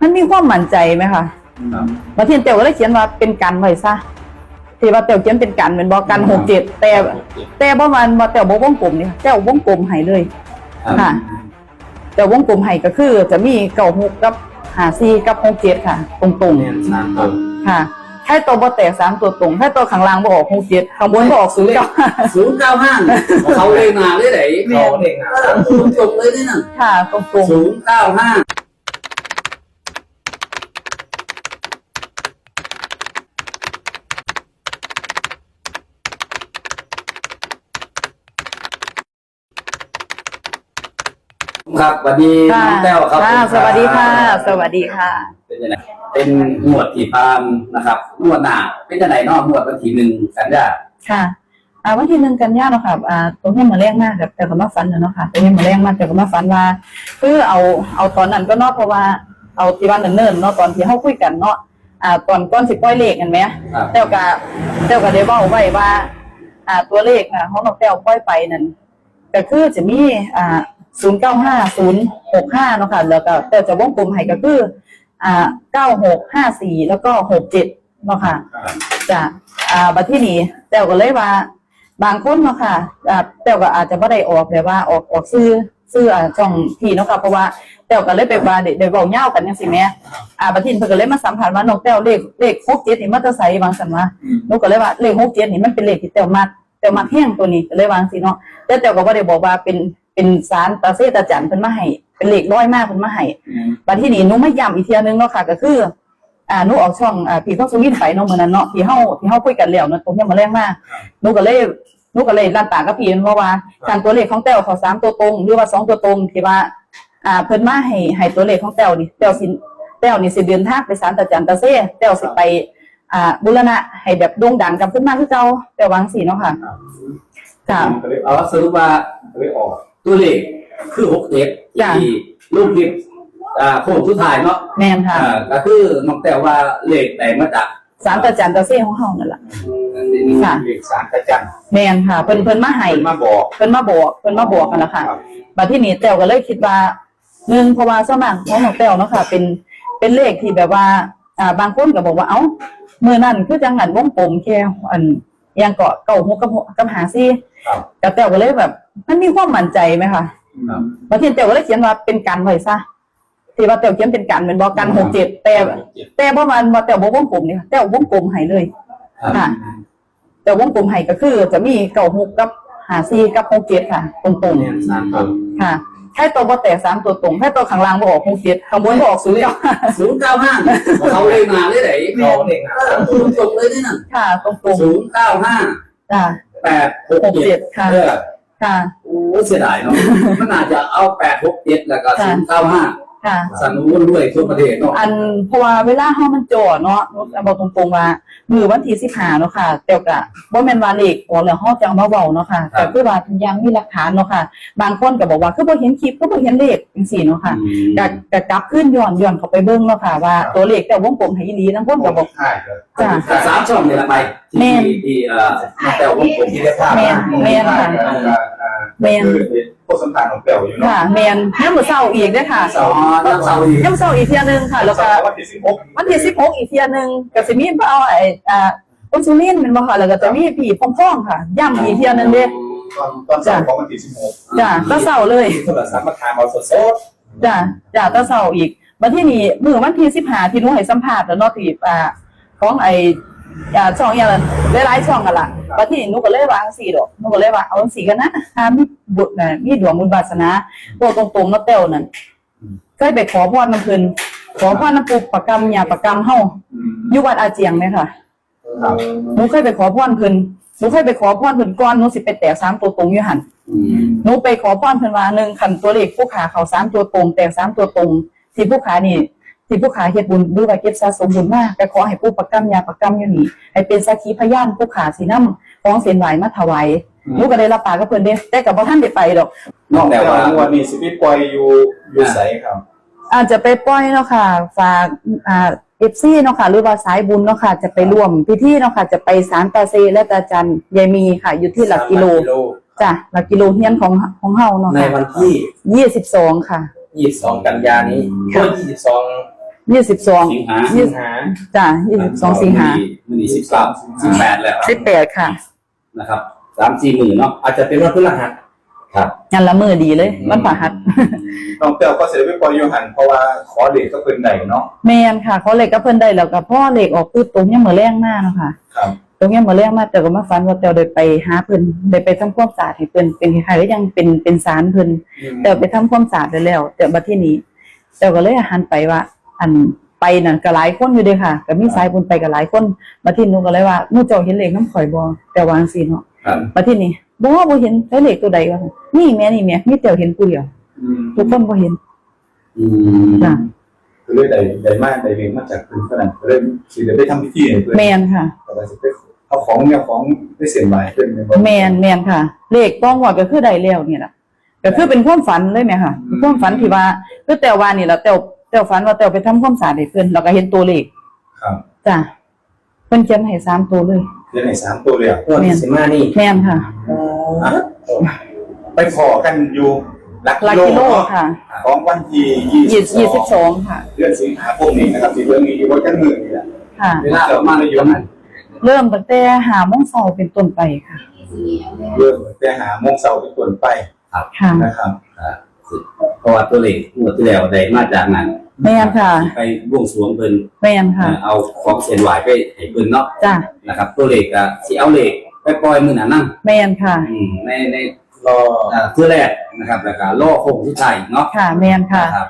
มันมีความมั่นใจไหมคะครับบางทีเตียวก็เลยเขียนว่าเป็นกันไว้ซะที่ว่าเตียวเขียนเป็นกันเป็นบอกกันหกเจ็ดแต่ แต่ประมาณว่าเตียวบอกวงกลมนี่ค่ะเตียววงกลมให้เลยค่ะแต่วงกลมให้ก็คือ จะมีเก่าหกกับหาซีกับหกเจ็ดค่ะ ตรงเนี่ยสามตัวๆค่ะแค่ตัวบ่แตกสามตัวตรงแค่ตัวข้างล่างบ่ออกหกเจ็ดข้างบนบ่ออกศูนย์เก้าศูนย์เก้าห้าเขาเลยมาเลยไหนเขาเองอะตรงเลยนี่น่ะค่ะตรงศูนย์เก้าห้า ครับสวัสดีๆค่ะน้องแต้วครับค่ะสวัสดีค่ะ สวัสดีค่ะ เป็นยังไงเป็นหมวดที่พามนะครับหมวดหนาเป็นยังไงเนอกหมวดวันที่หนึ่งกันยาค่ะอ่าวันที่หนึ่งกันยาเนาะค่ะอ่าตรงนี้มาแรงมากแต่แต่ก็มาฝันน่ะเนาะค่ะตรงนี้มาแรงมากแต่ก็มาฝันว่าคือเอาเอาตอนนั้นก็เนาะเพราะว่าเอาที่ว่าเนิ่นๆเนาะตอนที่เฮาคุยกันเนาะอ่าตอนก่อนสิปล่อยเลขกันไหมครับแต้วก็แต้วก็ได้เว้าไว้ว่า อ่าตัวเลขอะของน้องแต้วปล่อยไปนั่นก็คือจะมีอ่า 095065เนาะค่ะแล้วก็แต้วจะวงกลมให้ก็คือ อ่า9654แล้วก็67เนาะค่ะจ้ะอ่าบัดที่นี้แต้วก็เลยว่า บางคนเนาะค่ะอ่าแต้วก็อาจจะไม่ได้ออกแบบว่าออกออกซื้อซื้ออ่าช่องที่เนาะค่ะเพราะว่าแต้วก็เลยไปว่าเด็กเด็กเว้าเหย้ากันจังซี่แหม่อ่าบัดทีนี้เพิ่นก็เลยมาสัมผัสว่าน้องแต้วเลขเลข67นี่มันจะใส่บางสันว่าหนูก็เลยว่าเลข67นี่มันเป็นเลขที่แต้วมักแต้วมักแห้งตัวนี้ก็เลยวาจังซี่เนาะแต่แต้วก็บ่ได้บอกว่าเป็น เป็นสารตาเซตาจันเพิ่นมาให้เป็นเลขร้อยมากเพิ่นมาให้บัดที่นี้หนูไม่ย้ำอีกเทียนึงเนาะค่ะ ก็คือ อ่าหนูออกช่องอ่าพี่ต้องสวินไปเนาะมื้อนั้นเนาะที่เฮาที่เฮาคุยกันแล้วเนาะตรงนี้มาแรงมากหนูก็เลยหนูก็เลยลั่นปากกับพี่เพราะว่าการตัวเลขของแต้วเขาสามตัวตรง หรือว่าสองตัวตรงที่ว่า อ่าเพิ่นมาให้ให้ตัวเลขของแต้วนี่แต้วสิแต้วนี่สิเดินทางไปศาลตาจันตาเซ่แต้วสิไปอ่าบุรณะให้แบบโด่งดังกลับขึ้นมาคือเก่าแต้ววาจังซี่เนาะค่ะค่ะก็เลยเอาสรุปว่าก็เลยออก ตัวเลขคือหกเจ็ดจ้ะ ที่ลูกพิมพ์อ่าโค้งสุดท้ายเนาะแม่นค่ะอ่าก็คือน้องแต่ว่าเลขแต่มาจากศาลตาจันตาเซ่ของเฮานั่นล่ะ ค่ะ เลขสารกระจันแม่นค่ะเพิ่นเพิ่นมาให้มาบอก เพิ่นมาบอกเพิ่นมาบอกกันละค่ะครับ บัดที่นี้แต้วก็เลยคิดว่าหนึ่งเพราะว่าสวนมัครของน้องแต้วเนาะค่ะ เป็นเป็นเลขที่แบบว่า อ่าบางคนก็บอกว่าเอ้ามื้อนั้นคือจังหันวงกลมแค่อันอยังเกาะเก่าหกกับหกกับหาซี่ ครับแต่แต้วก็เลยแบบ มันมีความมั่นใจไหมคะครับบัดที่แต้วก็เลยเขียนว่าเป็นกันไว้ซะที่ว่าแต้วเขียนเป็นกันเป็นบอกกันหกเจ็ดแต่แต่ประมาณว่าแต้วบ่วงกลมนี่ค่ะแต้ววงกลมให้เลยค่ะแต่วงกลมให้ก็คือจะมีเก่าหกกับหาซี่กับหกเจ็ดค่ะ ตรงๆเนี่ยสามตัวค่ะแค่ตัวบ่แตกสามตัวตรงแค่ตัวข้างล่างบ่ออกหกเจ็ดข้างบนบ่ออกศูนย์เก้าศูนย์เก้าห้าเขาเลยมาเลยไหนเขาเองอะตรงเลยนี่น่ะค่ะตรงตรงศูนย์เก้าห้าๆจ้า แปดหกหกเจ็เจ็ดดค่ะ เออค่ะ โอ้เสียดายเนาะ มันอาจจะเอาแปดหกเจ็ดแล้วก็ค่ะ ศูนย์เก้าห้า ค่ะ สันวุ่นด้วยทั่วประเทศเนาะอันเพราะว่าเวลาเฮามันจ่อเนาะบอกตรงๆว่า มือวันที่15เนาะค่ะ แต่ก็บ่แม่นว่าเลขออกแล้วเฮาจะเอามาเว้าเนาะค่ะแต่คือว่ายังมีหลักฐานเนาะค่ะ บางคนก็บอกว่าคือบ่เห็นคลิปก็บ่เห็นเลขจังซี่เนาะค่ะอืมก็ก็กลับขึ้นย้อนย้อนเข้าไปเบิ่งเนาะค่ะว่าตัวเลขแต่วงกลมให้อีหลีทั้งคนก็บอกใช่เลยจ้ะแต่สามช่องเนี่ยละไปแม่ที่นที่เอ่อแต่วงกลมที่ได้ภาพแม่นแม่นค่ะ แม่นพวกสัมผัสของเปลวอยู่เนาะค่ะแม่นยามมื้อเช้าอีกเด้อค่ะอ๋อน้ำเสาอีกยามมื้อเช้าอีกเทียหนึงค่ะ แล้วก็วันที่สิบหกวันที่สิบหกอีกเทียหนึ่งก็สิมีเอาไอ้อ่าคนสุรินเป็นบ่ค่ะแล้วก็จะมีผีพองๆค่ะ ย่ำอีกเทียหนึงเด้ ตอนตอนเช้าของวันที่สิบหกจ้ะตะเสาเลย โทรศัพท์มาถามเอาสดจ้ะจ้ะตะเสาอีกวันที่นี่มื้อวันที่สิบห้าที่หนูให้สัมภาษณ์แล้วเนาะที่อ่าของไอ้ อ่าช่องอย่างนั้นหลายๆช่องกันล่ะวันที่นี่หนูก็เลยวาจังซี่ดอกหนูก็เลยว่าเอาจังซี่กันนะถ้ามีบุญน่ะมีดวงบุญวาสนาบอกตรงๆเนาะแต้วนั่นเคยไปขอพรนำเพิ่นขอพรนำปู่ประกรรมยาประกรรมเฮาๆอยู่วัดอาเจียงไหมค่ะครับหนูเคยไปขอพรเพิ่นหนูเคยไปขอพรเพิ่นก่อนหนูสิไปแตะสามตัวตรงอยู่หันอืมหนูไปขอพรเพิ่นว่าหนึ่งขันตัวเลขผู้ขาเขาสามตัวตรง แตกสามตัวตรงที่ผู้ขานี่ ที่ผู้ขาเฮ็ดบุญหรือว่าเก็บสะสมบุญมากแต่ขอให้ผู้ประกรรมยาประกรรมอยู่นี่ให้เป็นสักขีพยานผู้ขาสีน้ำของเสียนไหวมาถวายหนูก็ได้รับปากกับเพิ่นเด้แต่กับบ่ทันได้ไปดอกนอกจากวันนี้สิบปล่อยอยู่อยู่ใสครับ อาจจะไปปล่อยเนาะค่ะฝากอ่าเอฟซีเนาะค่ะหรือว่าสายบุญเนาะค่ะจะไปร่วมพิธีเนาะค่ะจะไปสารตาเซและตาจันยายมีค่ะ อยู่ที่หลักกิโลจ้ะหลักกิโลเฮียนของของเฮาเนาะในค่ะวันที่ยี่สิบสองค่ะ22กันยานี้ค่ะวันที่22 ยี่สิบสองสิงหาสิงหาจ้ะยี่สิบสองสิงหามันนี่สิบสามสิบแปดแล้วสิบแปดค่ะ นะครับสามสี่หมื่นเนาะอาจจะเป็นวันพฤหัสครับงานละมือดีเลยวันพฤหัสน้องเต้าก็เสร็จไปปล่อยอยู่หันเพราะว่าขอเด็กก็เป็นใดเนาะแมนค่ะเขาเหล็กก็เพิ่นได้แล้วก็พ่อเหล็กออกปุ๊บตรงเนี้ยเหมือนแรงมากเนาะค่ะครับตรงเนี้ยเหมือนแรงมากแต่ก็มาฝันว่าแต่ได้ไปหาเพิ่นได้ไปทำความสะอาดให้เพิ่นเป็นคล้ายๆว่ายังเป็นเป็นสารเพิ่นแต่ไปทำความสะอาดไปแล้ว แต่บัดที่นี้แต่ก็เลยหันไปว่า อันไปนั่นก็หลายคนอยู่เด้ค่ะก็มีสายบุญไปก็หลายคนบัดที่หนูก็เลยว่าหนูเจ้าเห็นเลขน้ำข่อยบ่แต่วาจังซี่เนาะครับบัดที่นี้บ่บ่เห็นใช้เลขตัวใดว่าซั่นนี่แม่นี่แม่มีแต่เห็นผู้เดียวอืมทุกคนบ่เห็นอืมจ้ะก็เลยได้ได้มากได้เรียนมาจากคุณขนาดก็เลยสิได้ไปทำพิธีให้เพื่อนแมนค่ะแต่ว่าสิไปเอาของเนี่ยของได้เสียงหมายเพื่อนเนี่ยแมนแมนค่ะ เลขต้องว่าก็คือได้แล้วนี่ล่ะก็คือเป็นความฝันเลยไหมค่ะเป็นความฝันที่ว่าคือแต่ว่านี่ล่ะแต่ว แต่วฝันว่าแต่วไปทำความสะอาดให้เพิ่นแล้วก็เห็นตัวเลขครับจ้ะเพิ่นเขียนให้สามตัวเลยเรียนในสามตัวเลยอะงวดที่สิมานี่แม่นค่ะ อะไปขอกันอยู่หลักหลักกิกิโลโลเนาะค่ะ ของวันที่ยี่ยี่สิบยี่สิบสองค่ะ เดือนสิงหาคมนี้นะครับที่เรื่องนี้อยู่บนกันมือนี่แหละค่ะ เวลาประมาณอยู่นั้นเริ่มตั้งแต่หาโมงเช้าเป็นต้นไปค่ะ เริ่มแต่หาโมงเสาร์เป็นต้นไปค่ะ นะครับ อ่าเพราะว่าตัวเลขงวดที่แล้วได้มาจากนั้น แม่นค่ะไปบวงสรวงเพิ่นแม่นค่ะ เอาของเส้นไหวไปให้เพิ่นเนาะจ้ะ นะครับ ตัวเลขก็สิเอาเลขไปปล่อยมื้อนั้นนั่นแม่นค่ะ อืมในในรออ่าคือแรกนะครับ แล้วก็ล่อโค้งสุดท้ายเนาะค่ะแม่นค่ะนะครับ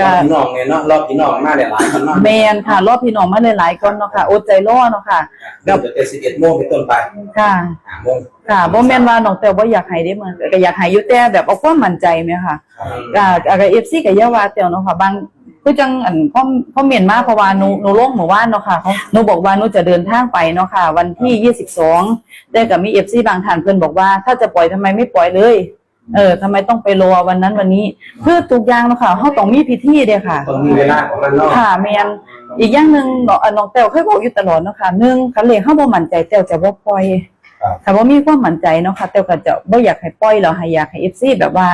รอบพี่น้องเนี่ยเนาะรอบพี่น้องมาหลายๆคนเนาะแม่นค่ะ รอบพี่น้องมาหลายๆคนเนาะค่ะอดใจรอเนาะค่ะ เดี๋ยวจะเป็นสิบเอ็ดโมงเป็นต้นไปค่ะห้าโมงค่ะบ่แม่นว่าน้องแต่บ่อยากให้เด้มันก็อยากให้อยู่แต่แบบเอาความมั่นใจแม่ค่ะก็ก็ FC ก็อย่าว่าแต่เนาะค่ะบาง คือจังอันคอมคอมเมนต์มาเพราะว่าหนูหนูลงหมู่บ้านเนาะค่ะเขาหนูบอกว่าหนูจะเดินทางไปเนาะค่ะ วันที่22แต่ก็มี FC บางท่านเพิ่นบอกว่าถ้าจะปล่อยทำไมไม่ปล่อยเลย เออทำไมต้องไปรอวันนั้นวันนี้ เพื่อทุกอย่างเนาะค่ะเฮาต้องมีพิธีเด้ค่ะ ต้องมีเวลาของมันเนาะค่ะแม่นอีกอย่างหนึ่งน้องเอ่อน้องแต้วเคยบอกอยู่ตลอดเนาะค่ะหนึ่งคันเลขเฮาบ่มั่นใจแต้วจะบ่ปล่อยครับถ้าบ่มีความมั่นใจเนาะค่ะแต้วก็จะบ่อยากให้ปล่อยแล้วให้อยากให้ FC แบบว่า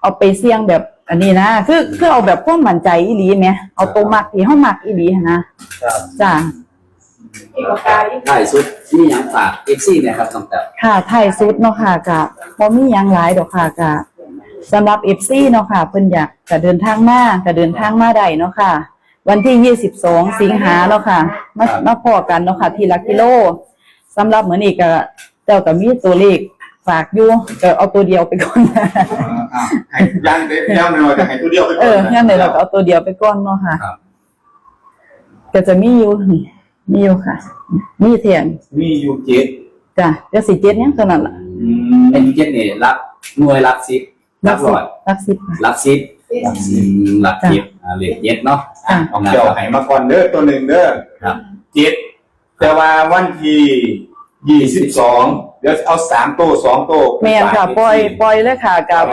เอาไปเสี่ยงแบบ อันนี้นะคือคือเอาแบบความมั่นใจอีหลีแหมเอาตัวมักที่เฮามักอีหลีหั้นนะครับจ้าท้ายสุดมีหยังฝาก FC เนี่ยครับตั้งแต่ค่ะท้ายสุดเนาะค่ะก็บ่มีหยังหลายดอกค่ะก็สำหรับ FC เนาะค่ะเพิ่นอยากจะเดินทางมาก็เดินทางมาได้เนาะค่ะ วันที่ 22 สิงหาเนาะค่ะ มามาพอกันเนาะค่ะ ทีละกิโลสำหรับเหมือนอีกก็เจ้าก็มีตัวเลข ฝากอยู่ก็เอาตัวเดียวไปก่อนอ่าอ่าให้ย่างเด็ดย่างหน่อยแต่ให้ตัวเดียวไปก่เออนองั้นเลยเราก็เอาตัวเดียวไปก่อนเนาะค่ะครับ ก็จะมีอยู่นี่มีอยู่ค่ะ มีเทียนมีอยู่เจ็ดจ้ะเดี๋ยวสิเจ็ดเนี่ยเท่านั้นล่ะอืมไอ้ที่เจ็ดนี่รักหน่วยรักสิบรักร้อยรักสิบค่ะ รักสิบอืมรักเจ็ดอ่าเลขเจ็ดเนาะจ้ะเอาเกี่ยวไหมาก่อนเด้อตัวหนึ่งเด้อครับ เจ็ดแต่ว่าวันที่ยี่สิบสอง เดี๋ยวเอาสามโต้สองโต้แม่นค่ะปล่อยปล่อยเลยค่ะกับ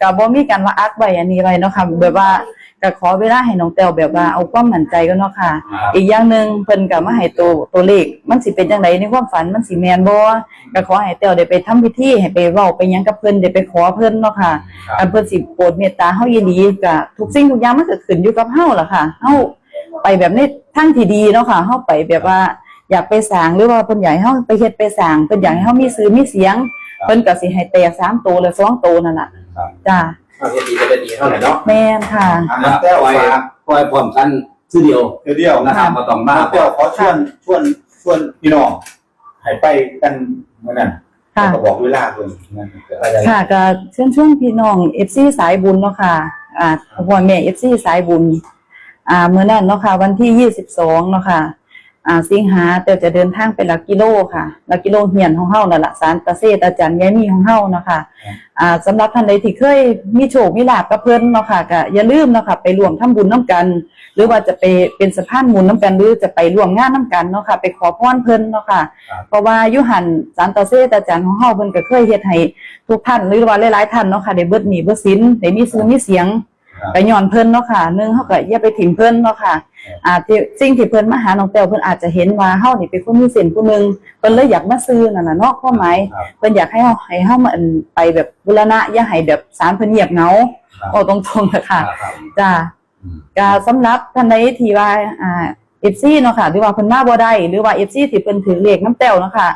กับบ่มีการว่าอักไว้อันนี้ไว้เนาะค่ะแบบว่าก็ขอเวลาให้น้องแต้วแบบว่าเอาความมั่นใจก็เนาะค่ะครับอีกอย่างหนึ่งเพิ่นก็มาให้ตัวตัวเลขมันสิเป็นจังไดในความฝันมันสิแม่นบ่ก็ขอให้แต้วได้ไปทำพิธีให้ไปเว้าไปหยังกับเพิ่นได้ไปขอเพิ่นเนาะค่ะครับอันเพิ่นสิโปรดเมตตาเฮาอีหลีก็ทุกสิ่งทุกอย่างมันก็ขึ้นอยู่กับเฮาล่ะค่ะเฮาไปแบบในทางที่ดีเนาะค่ะเฮาไปแบบว่า อยากไปสร้างหรือว่าเพิ่นอยากให้เฮาไปเฮ็ดไปสร้างเพิ่นอยากให้เฮามีชื่อมีเสียง เพิ่นก็สิให้แตกสามโตหรือสองโตนั่นล่ะครับจ้าเอาเฮ็ดดีก็ได้ดีเท่าไหร่เนาะแม่นค่ะ อ่าแต้วปล่อยฝากปล่อยพร้อมกันทีเดียวเดี๋ยวเดียวนะนะคครัรับบบ่ต้องมามาแต้วขอชวนชวนชวนพี่น้องให้ไปกันเมื่อนั้นค่ะ แล้วก็บอกเวลาเพิ่นนั่นเกิดอะไรค่ะก็เชิญชวนพี่น้อง FC สายบุญเนาะค่ะ อ่าพ่อแม่ FC สายบุญ อ่ามื้อนั้นเนาะค่ะ วันที่22เนาะค่ะ อ่าสิงหาแต่จะเดินทางไปหลักกิโลค่ะหลักกิโลเฮียนของเฮานั่นล่ะสารตะเซตอาจารย์ยายมีของเฮาเนาะค่ะอ่าสำหรับท่านใดที่เคยมีโชคมีลาภกับเพิ่นเนาะค่ะก็อย่าลืมเนาะค่ะไปร่วมทำบุญน้กัน หรือว่าจะไปเป็นสะพานบุญน้กันหรือจะไปร่วมงานน้กันเนาะค่ะไปขอพรเพิ่นเนาะค่ะเพราะว่ายุหันสารตาเซตอาจารย์ของเฮาเพิ่นก็เคยเฮ็ดให้ทุกท่านหรือว่าหลายๆท่านเนาะค่ะได้เบิดหนี้เบิดสินได้มีชื่อมีเสียงครับ ก็ย้อนเพิ่นเนาะค่ะหนึงเฮาก็อย่าไปถิ่มเพิ่นเนาะค่ะอ่าที่สิ่งที่เพิ่นมาหาน้องแต้วเพิ่นอาจจะเห็นว่าเฮานี่เป็นคนมีเส้นผู้หนึงเพิ่นเลยอยากมาซื้อนั่นน่ะเนาะความหมายครับเพิ่นอยากให้เฮาให้เฮามาอันไปแบบบูรณะอย่าให้แบบสารเพิ่นเงียบเหงาครับเอาตรงๆนะครัค่ะบครับจ้าอืมก็สำหรับท่านใดที่ว่าอ่า FC เนาะค่ะหรือว่าเพิ่นมาบ่ได้หรือว่า FC ที่เพิ่นถือเลขน้ำแต้วเนาะค่ะ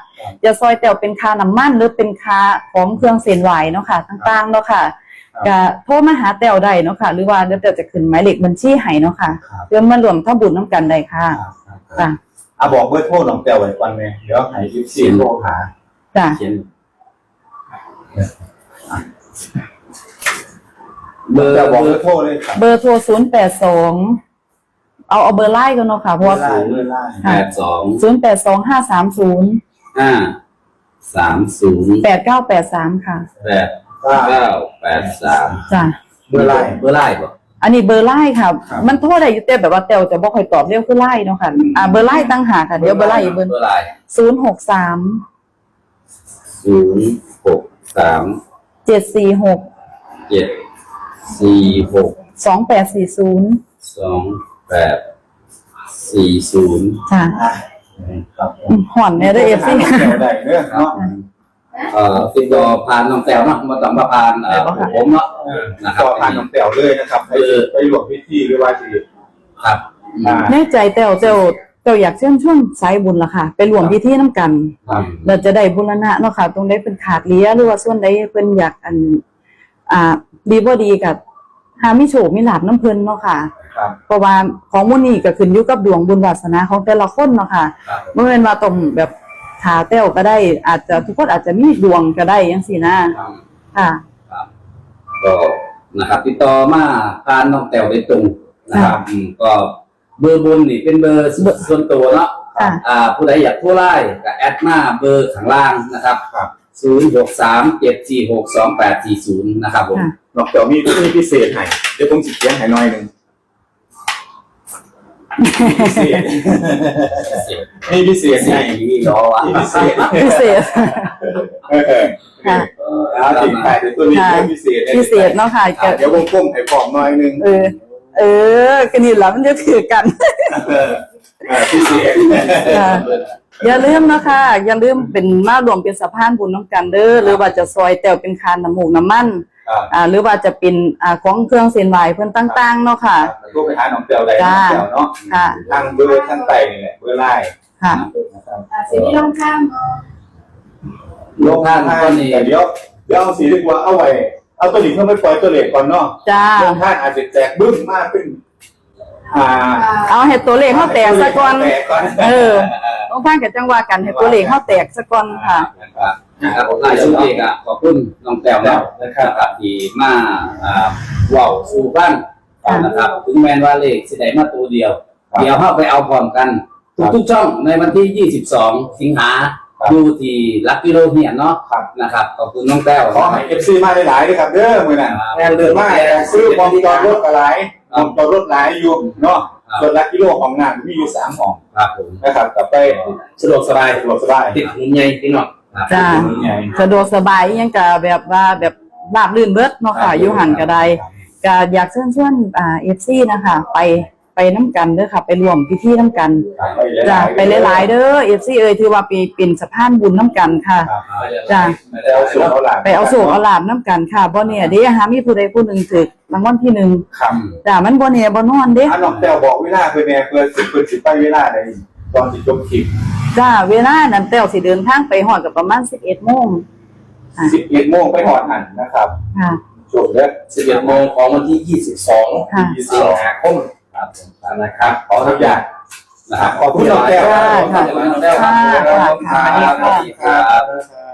จะซอยแต้วเป็นค่าน้ำมันหรือเป็นค่าของเครื่องเส้นไหวเนาะค่ะต่างๆเนาะค่ะ ก็โทรมาหาแต้วได้เนาะค่ะ หรือว่าเดี๋ยวแต้วจะขึ้นหมายเลขบัญชีให้เนาะค่ะเพื่อมารวมทำบุญน้ำกันได้ค่ะจ้ะอะบอกเบอร์โทรน้องแต้วไว้ก่อนไหมเดี๋ยวให้ยิปซีโทรหาจ้ะเขียนเบอร์แต่บอกเบเบออร์ร์โทรเลยครับเบอร์โทร082เอาเอาเบอร์ไลน์กันเนาะค่ะเพราะว่าเบอร์ไลน์เบอร์ไลน์แปดสอง082 530ห้าสามศูนย์8983ค่ะแปด เก้าแปดสามจ้ะเบอร์ไลน์เบอร์ไล่ป่ะอันนี้เบอร์ไล่ค่ะ ครับ มันโทรได้อยู่แต่แบบว่าแตวจะบ่ค่อยตอบเร็วคือไล่เนาะค่ะอ่าเบอร์ไล่ตั้งหากค่ะเดี๋ยวเบอร์ไล่อีกเบอร์เบอร์ไล่ศูนย์หกสามศูนย์หกสามเจ็ดสี่หกเจ็ดสี่หกสองแปดสี่ศูนย์สองแปดสี่ศูนย์ค่ะครับอืมห่อนเนี่ยด้วยเอฟซีน้องแต้วได้เด้อเนาะ เอ่อติดต่อผ่านน้องแต้วเนาะมาต้องมาผ่านเอ่อผมเนาะเออนะครับก็ผ่านน้องแต้วเลยนะครับไปไปรวมพิธีหรือว่าที่ครับอ่า แน่ใจแตวแตวแตวอยากเชิญช่วงสายบุญละค่ะ ไปรวมพิธีน้ำกัน ครับเราจะได้บุรณะเนาะค่ะ ตรงได้เป็นขาดเหลี้ยหรือว่าส่วนใดเพิ่นอยากอัน อ่า ดีบ่ดีกับหามิโชคมิลาบน้ำเพิ่นเนาะค่ะ ครับ เพราะว่าของมื้อนี้ก็ขึ้นอยู่กับดวงบุญวาสนาของแต่ละคนเนาะค่ะครับ บ่แม่นว่าต้องแบบ ขาแต้วก็ได้ อาจจะทุกคนอาจจะมีดวงก็ได้จังซี่นะครับค่ะก็นะครับ ติดต่อมาผ่านน้องแต้วโดยตรงนะครับอืมก็เบอร์บนนี่เป็นเบอร์ส่วนตัวเนาะค่ะอ่าผู้ใดอยากโทรไล่ก็แอดมาเบอร์ข้างล่างนะครับครับศูนย์หกสามเจ็ดสี่หกสองแปดสี่ศูนย์นะครับผมค่ะน้องแต้วมีมีพิเศษให้เดี๋ยวผมสิเขียนให้หน่อยหนึง พิเศษมีพิเศษเสียให้งนี้รอวะมีพิเศษพิเศษเออค่ะแล้วติดถ่ายในตัวนี้ค่ะเป็นพิเศษพิเศษเนาะค่ะอะก็เดี๋ยววงกลมให้พร้อมหน่อยหนึงเออ เออก็นี่ล่ะมันจะถือกันเออเออพิเศษค่ะ อย่าลืมนะคะ อย่าลืมเป็นมารวมเป็นสะพานบุญน้ำกันเด้อหรือว่าจะซอยแต้วเป็นคานน้ำมูกน้ำมันครับอ่าหรือว่าจะเป็นอ่าของเครื่องเส้นไหวเพิ่นต่างๆเนาะค่ะแล้วก็ไปหาน้องแต้วได้น้องแต้วเนาะค่ะทางเบอร์ทางไต่นี่แหละเบอร์ไลน์ค่ะนะครับสีที่ลงข้างโลกท่านก็นี่แต่เดี๋ยวเดี๋ยวเอาสีดีกว่าเอาไว้เอาตัวนี้เข้าไปปล่อยตัวเหล็กก่อนเนาะจ้าลงท่านอาจจะแจกบึ้มมากขึ้น อ่าเอาให้ตัวเลขเฮาแตกซะก่อน แตกก่อนเออ ต้องฟังกับจังหวะกันให้ตัวเลขเฮาแตกซะก่อนค่ะ นะครับนะครับหลายสุดเอกอะขอบคุณน้องแต้วเนาะนะครับนะครับที่มาอ่าเว้าสู่บ้านนะครับ ถึงแม้ว่าเลขสิได้มาตัวเดียวเดี๋ยวเข้าไปเอาพร้อมกันทุกๆช่องในวันที่ 22 สิงหาอยู่ที่ลักกิโลเฮียนเนาะครับนะครับขอบคุณน้องแต้วขอให้เอฟซีมาหลายๆด้วยครับเด้อมือนั้นแอนเดินมาซื้อบอลจอดรถอะไร บอลจอดรถหลายอยู่เนาะส่วนลักกิโลของงานมีอยู่สามของครับผมนะครับกลับไปสะดวกสบายสะดวกสบายติดหุ่นใหญ่พี่น้องครับจ้าไงสะดวกสบายอิหยังก็แบบว่าแบบราบรื่นเบิดเนาะค่ะอยู่หันก็ได้ก็อยากเชิญชวนอ่า FC นะคะ ไป ไปน้ำกันเด้อค่ะ ไปรวมพิธีน้ำกันจ้าไปหลายๆเด้อ FC เอ้ยถือว่าไปเป็นสะพานบุญน้ำกันค่ะ จ้ะ ไปเอาสูตรเอาหลานไปเอาโศกเอาลาบน้ำกันค่ะบ่เนี่ยเด้หามีผู้ใดผู้หนึ่งถึกรางวัลที่หนึ่งครับจ้ามันบ่เนี่ยบ่นอนเด้อะน้องแต้วบอกเวลาเพื่อนแน่เพื่อนสิเพื่อนสิไปเวลาใดตอนที่จบคลิปจ้าเวลานั้นแต้วสิเดินทางไปฮอดกับประมาณ11โมงค่ะสิบเอ็ดโมงไปหอดหันนะครับค่ะจบแล้ว11โมงของวันที่22ค่ะยี่สิสิบงสองหาคม ครับผมนะครับขอทุกอย่างนะครับขอบคุณน้องแก้วค่ะขอบคุณน้องแต้วครับค่ะค่ะสวัสดีครับครับ